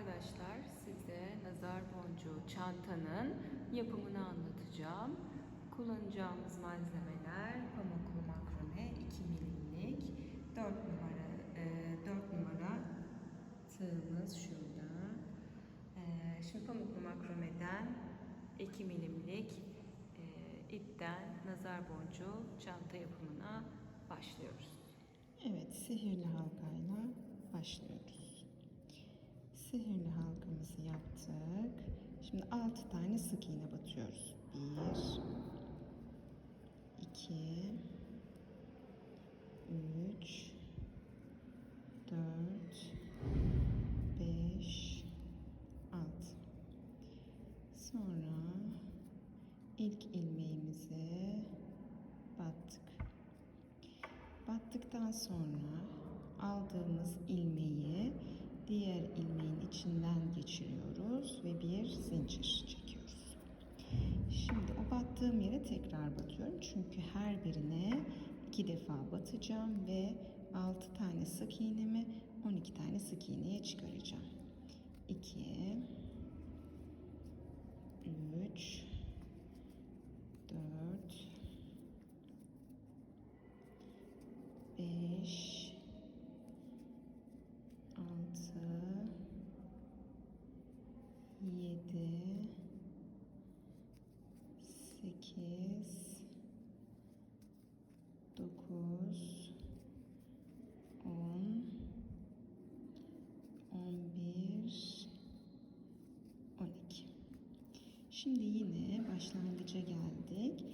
Arkadaşlar size nazar boncuğu çantanın yapımını anlatacağım. Kullanacağımız malzemeler pamuklu makrome 2 milimlik 4 numara e, 4 numara tığımız şurada. E, şimdi pamuklu makromeden 2 milimlik e, ipten nazar boncuğu çanta yapımına başlıyoruz. Evet, sihirli halkayla başlıyoruz. Sihirli halkamızı yaptık. Şimdi 6 tane sık iğne batıyoruz. 1 2 3 4 5 6 Sonra ilk ilmeğimize battık. Battıktan sonra aldığımız ilmeği diğer ilmeğin içinden geçiriyoruz ve bir zincir çekiyoruz. Şimdi o battığım yere tekrar batıyorum. Çünkü her birine iki defa batacağım ve 6 tane sık iğnemi 12 tane sık iğneye çıkaracağım. 2 3 4 5 8 9 10 11 12 Şimdi yine başlangıca geldik.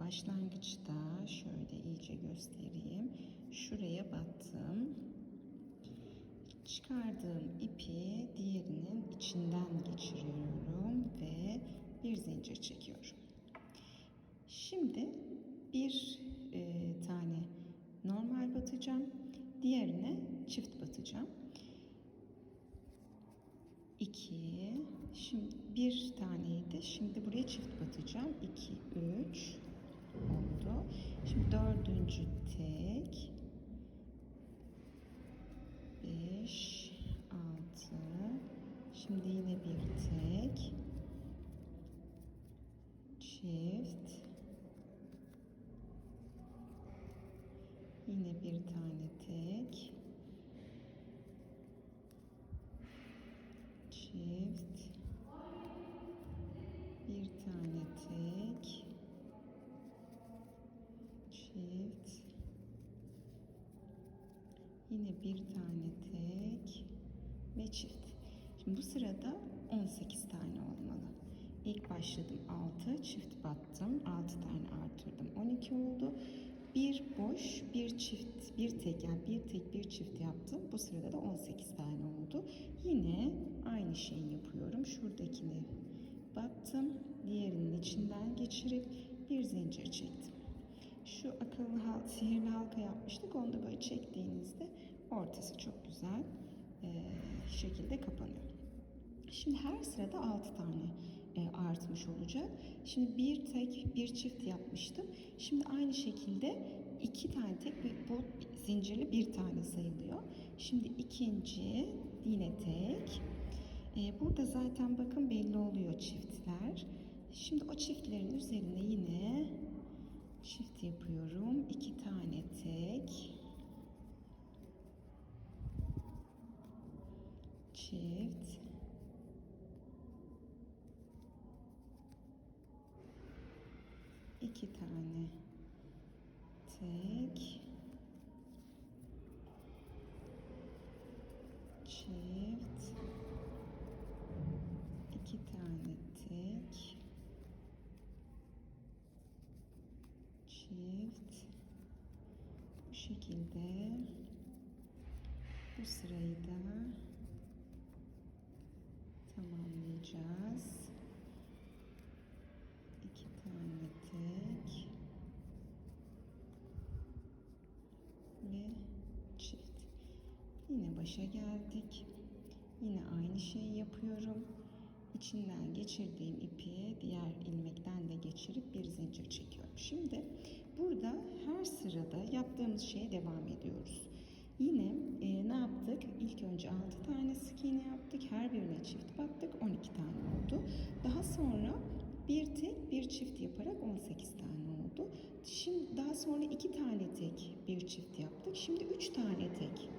Başlangıçta şöyle iyice göstereyim. Şuraya battım. Çıkardığım ipi diğerinin içinden geçiriyorum ve bir zincir çekiyorum. Şimdi bir e, tane normal batacağım. Diğerine çift batacağım. 2 şimdi bir taneydi. Şimdi buraya çift batacağım. 2 3 oldu. Şimdi dördüncü tek 5 6 Şimdi yine bir tek çift yine bir tane tek. Çift. Bir tane tek. Çift. Yine bir tane tek ve çift. Şimdi bu sırada 18 tane olmalı. İlk başladım 6 çift battım 6 tane artırdım 12 oldu bir boş bir çift bir tek yani bir tek bir çift yaptım. Bu sırada da 18 tane oldu. Yine aynı şeyi yapıyorum. Şuradakini battım diğerinin içinden geçirip bir zincir çektim. Şu akıllı hal, sihirli halka yapmıştık. Onu da böyle çektiğinizde ortası çok güzel e, şekilde kapanıyor. Şimdi her sırada 6 tane artmış olacak. Şimdi bir tek bir çift yapmıştım. Şimdi aynı şekilde iki tane tek bir, bu zincirli bir tane sayılıyor. Şimdi ikinci yine tek. E, burada zaten bakın belli oluyor çiftler. Şimdi o çiftlerin üzerine yine çift yapıyorum. iki tane tek. Çift. İki tane. Tek. Çift. İki tane tek. Çift. Bu şekilde. Bu sırayı da tamamlayacağız iki tane tek ve çift yine başa geldik yine aynı şeyi yapıyorum içinden geçirdiğim ipi diğer ilmekten de geçirip bir zincir çekiyorum şimdi burada her sırada yaptığımız şeye devam ediyoruz Yine e, ne yaptık? İlk önce 6 tane iğne yaptık. Her birine çift battık. 12 tane oldu. Daha sonra bir tek bir çift yaparak 18 tane oldu. Şimdi daha sonra iki tane tek bir çift yaptık. Şimdi üç tane tek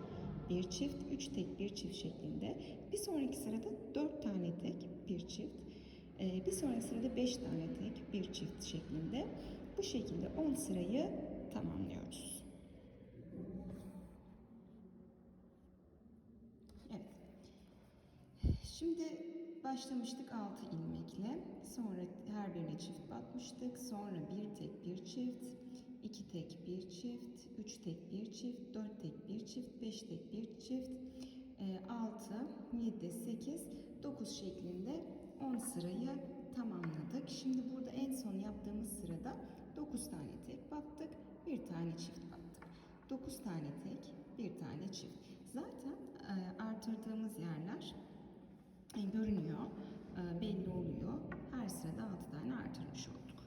bir çift, üç tek bir çift şeklinde. Bir sonraki sırada dört tane tek bir çift. Ee, bir sonraki sırada beş tane tek bir çift şeklinde. Bu şekilde 10 sırayı tamamlıyoruz. Evet. Şimdi başlamıştık 6 ilmekle. Sonra her birine çift batmıştık. Sonra bir tek bir çift, iki tek bir çift, üç tek bir çift, dört çift, beş tek bir çift, 6, 7, 8, 9 şeklinde 10 sırayı tamamladık. Şimdi burada en son yaptığımız sırada 9 tane tek battık, bir tane çift battık. 9 tane tek, bir tane çift. Zaten e, artırdığımız yerler e, görünüyor, e, belli oluyor. Her sırada 6 tane artırmış olduk.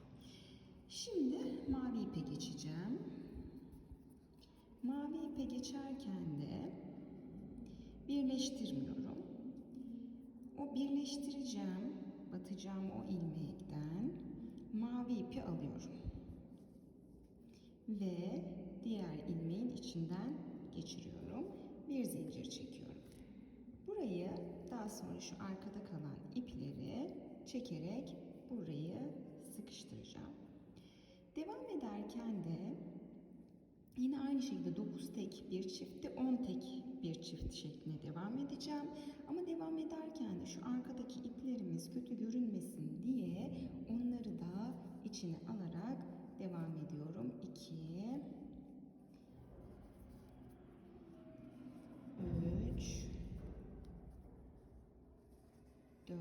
Şimdi mavi ipe geçeceğim. Mavi ipe geçerken de birleştirmiyorum. O birleştireceğim, batacağım o ilmekten mavi ipi alıyorum. Ve diğer ilmeğin içinden geçiriyorum. Bir zincir çekiyorum. Burayı daha sonra şu arkada kalan ipleri çekerek burayı sıkıştıracağım. Devam ederken de yine aynı şekilde 9 tek bir çiftte 10 tek bir çift şeklinde devam edeceğim. Ama devam ederken de şu arkadaki iplerimiz kötü görünmesin diye onları da içine alarak devam ediyorum. 2 3 4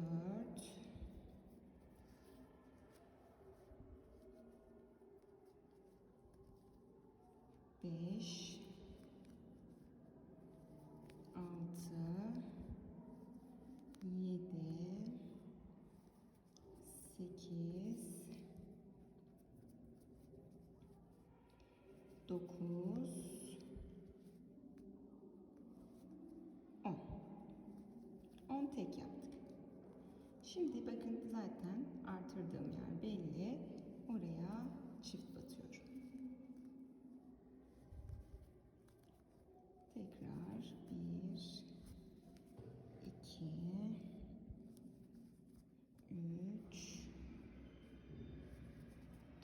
5 6 7 8 9 10 10 tek yaptık. Şimdi bakın zaten artırdığım yer belli. Oraya çift batıyorum. Tekrar 1 2 3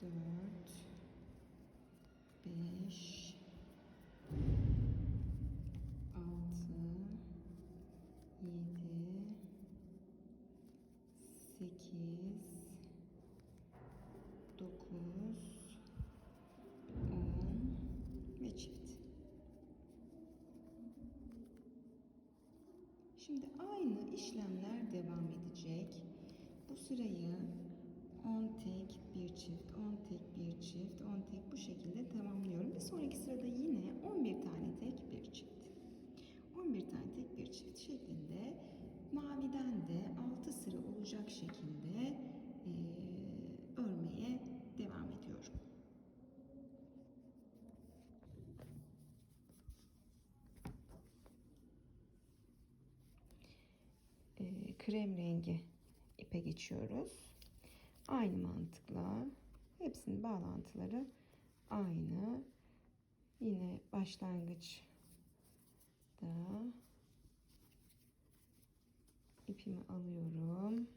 4 5 6 7 8 9 10 ve çift. Şimdi aynı işlemler devam edecek. Bu sırayı 10 tek bir çift, 10 tek bir çift, 10 tek bu şekilde tamamlıyorum. Bir sonraki sırada yine 11 tane tek bir çift. 11 tane tek bir çift şeklinde maviden de 6 sıra olacak şekilde eee, örmeye devam ediyorum. Eee, krem rengi ipe geçiyoruz. Aynı mantıkla hepsinin bağlantıları aynı. Yine başlangıç da ipimi alıyorum.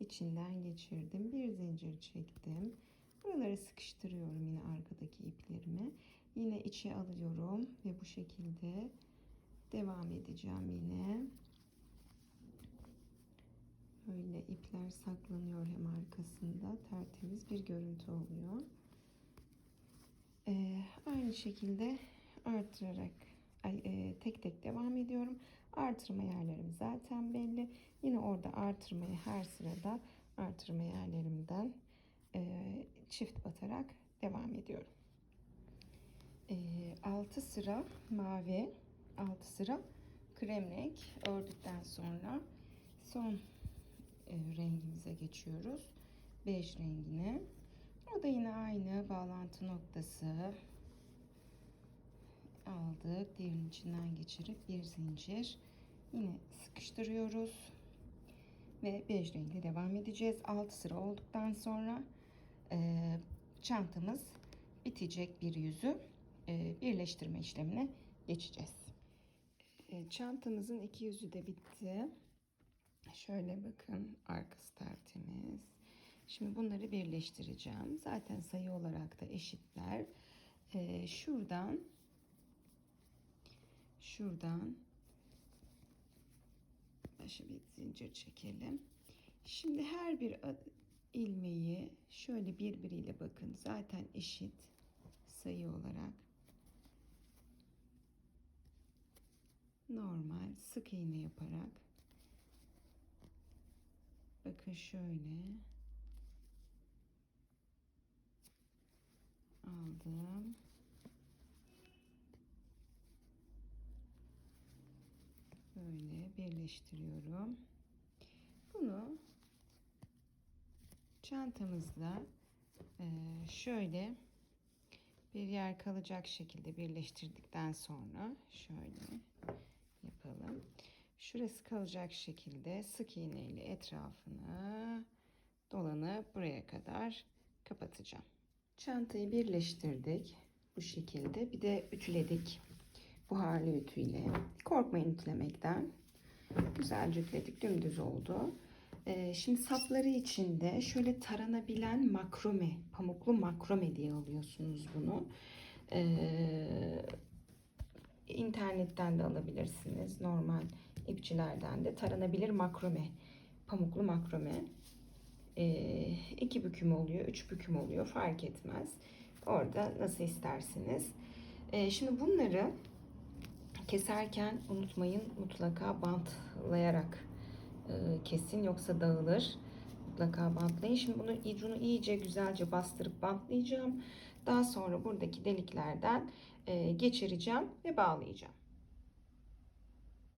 İçinden geçirdim. Bir zincir çektim. Buraları sıkıştırıyorum yine arkadaki iplerimi. Yine içe alıyorum ve bu şekilde devam edeceğim yine. Böyle ipler saklanıyor hem arkasında. Tertemiz bir görüntü oluyor. Ee, aynı şekilde e, tek tek devam ediyorum. Artırma yerlerim zaten belli. Yine orada artırmayı her sırada artırma yerlerimden e, çift batarak devam ediyorum. E, 6 sıra mavi, 6 sıra krem renk ördükten sonra son e, rengimize geçiyoruz. Bej rengine. O da yine aynı bağlantı noktası. 6 aldık. Diğerinin içinden geçirip bir zincir yine sıkıştırıyoruz. Ve bej renkli devam edeceğiz. 6 sıra olduktan sonra e, çantamız bitecek bir yüzü e, birleştirme işlemine geçeceğiz. E, çantamızın iki yüzü de bitti. Şöyle bakın arkası tertemiz. Şimdi bunları birleştireceğim. Zaten sayı olarak da eşitler. E, şuradan şuradan başa bir zincir çekelim. Şimdi her bir ilmeği şöyle birbiriyle bakın. Zaten eşit sayı olarak. Normal sık iğne yaparak. Bakın şöyle. Aldım böyle birleştiriyorum bunu çantamızda eee, şöyle bir yer kalacak şekilde birleştirdikten sonra şöyle yapalım. Şurası kalacak şekilde sık iğne ile etrafını dolanıp buraya kadar kapatacağım. Çantayı birleştirdik bu şekilde. Bir de ütüledik buharlı ütüyle. Korkmayın ütülemekten. Güzelce ütüledik. Dümdüz oldu. Ee, şimdi sapları içinde şöyle taranabilen makrome, pamuklu makrome diye alıyorsunuz bunu. Ee, internetten de alabilirsiniz. Normal ipçilerden de taranabilir makrome, pamuklu makrome. Ee, iki büküm oluyor, üç büküm oluyor fark etmez. Orada nasıl isterseniz. Ee, şimdi bunları keserken unutmayın mutlaka bantlayarak e, kesin yoksa dağılır. Mutlaka bantlayın. Şimdi bunu ucunu iyice güzelce bastırıp bantlayacağım. Daha sonra buradaki deliklerden e, geçireceğim ve bağlayacağım.